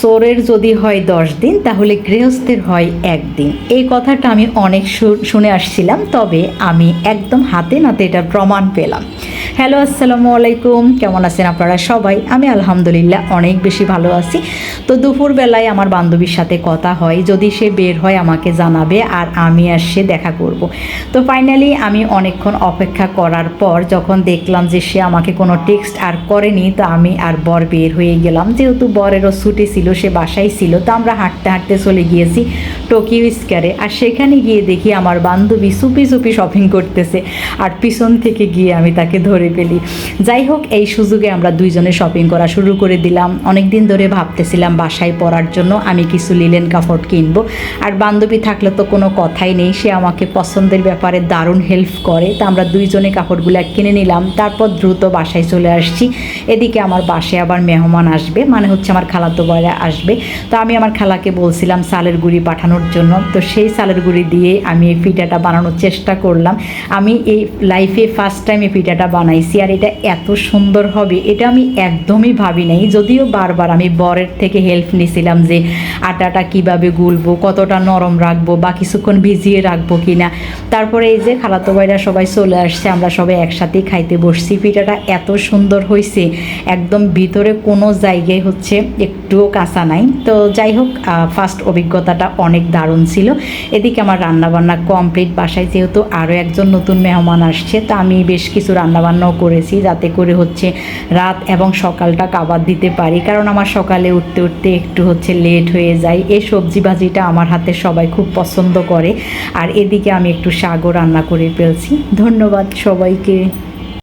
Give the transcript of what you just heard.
চোরের যদি হয় দশ দিন, তাহলে গৃহস্থের হয় একদিন। এই কথাটা আমি অনেক শুনে আসছিলাম, তবে আমি একদম হাতে নাতে এটার প্রমাণ পেলাম। হ্যালো, আসসালামু আলাইকুম। কেমন আছেন আপনারা সবাই? আমি আলহামদুলিল্লাহ অনেক বেশি ভালো আছি। তো দুপুরবেলায় আমার বান্ধবীর সাথে কথা হয়, যদি সে বের হয় আমাকে জানাবে আর আমি আর সে দেখা করব। তো ফাইনালি আমি অনেকক্ষণ অপেক্ষা করার পর যখন দেখলাম যে সে আমাকে কোনো টেক্সট আর করেনি, তো আমি আর বর বের হয়ে গেলাম। যেহেতু বরেরও ছুটি ছিল সে বাসায় ছিল। তো আমরা হাঁটতে হাঁটতে চলে গিয়েছি টোকিও স্কোয়ারে। আর সেখানে গিয়ে দেখি আমার বান্ধবী সুপি সুপি শপিং করতেছে। আর পিছন থেকে গিয়ে আমি তাকে ধরে ফেলি। যাই হোক, এই সুযোগে আমরা দুইজনে শপিং করা শুরু করে দিলাম। অনেক দিন ধরে ভাবতেছিলাম বাসায় পরার জন্য আমি কিছু লিলেন কাপড় কিনবো। আর বান্ধবী থাকলে তো কোনো কথাই নেই। সে আমাকে পছন্দের ব্যাপারে দারুণ হেল্প করে। তা আমরা দুইজনে কাপড়গুলো কিনে নিলাম। তারপর দ্রুত বাসায় চলে আসছি। এদিকে আমার বাসায় আবার মেহমান আসবে। মানে হচ্ছে আমার খালাতো বয়রা। আসবে। তো আমি আমার খালাকে বলছিলাম সালের গুঁড়ি পাঠানোর জন্য। তো সেই সালের গুঁড়ি দিয়ে আমি এই পিঠাটা বানানোর চেষ্টা করলাম। আমি এই লাইফে ফার্স্ট টাইম এই পিঠাটা বানাইছি আর এটা এত সুন্দর হবে, এটা আমি একদমই ভাবি নাই। যদিও বারবার আমি বরের থেকে হেল্প নিয়েছিলাম যে আটাটা কীভাবে গুলবো, কতটা নরম রাখব বা কিছুক্ষণ ভিজিয়ে রাখব কি না তারপরে এই যে খালাতো ভাইরা সবাই চলে আসছে, আমরা সবাই একসাথেই খাইতে বসছি। পিঠাটা এত সুন্দর হয়েছে একদম ভিতরে কোনো জায়গায় হচ্ছে একটুও কাঁচা নাই। তো যাই হোক ফার্স্ট অভিজ্ঞতাটা অনেক দারুণ ছিল। এদিকে আমার রান্নাবান্না কমপ্লিট বাসায় যেহেতু আরও একজন নতুন মেহমান আসছে, তা আমি বেশ কিছু রান্নাবান্নাও করেছি যাতে করে হচ্ছে রাত এবং সকালটা কাবার দিতে পারি। কারণ আমার সকালে উঠতে উঠতে একটু হচ্ছে লেট হয়ে যায়। এই সবজি ভাজিটা আমার হাতে সবাই খুব পছন্দ করে। আর এদিকে আমি একটু শাকও রান্না করে ফেলছি। ধন্যবাদ সবাইকে।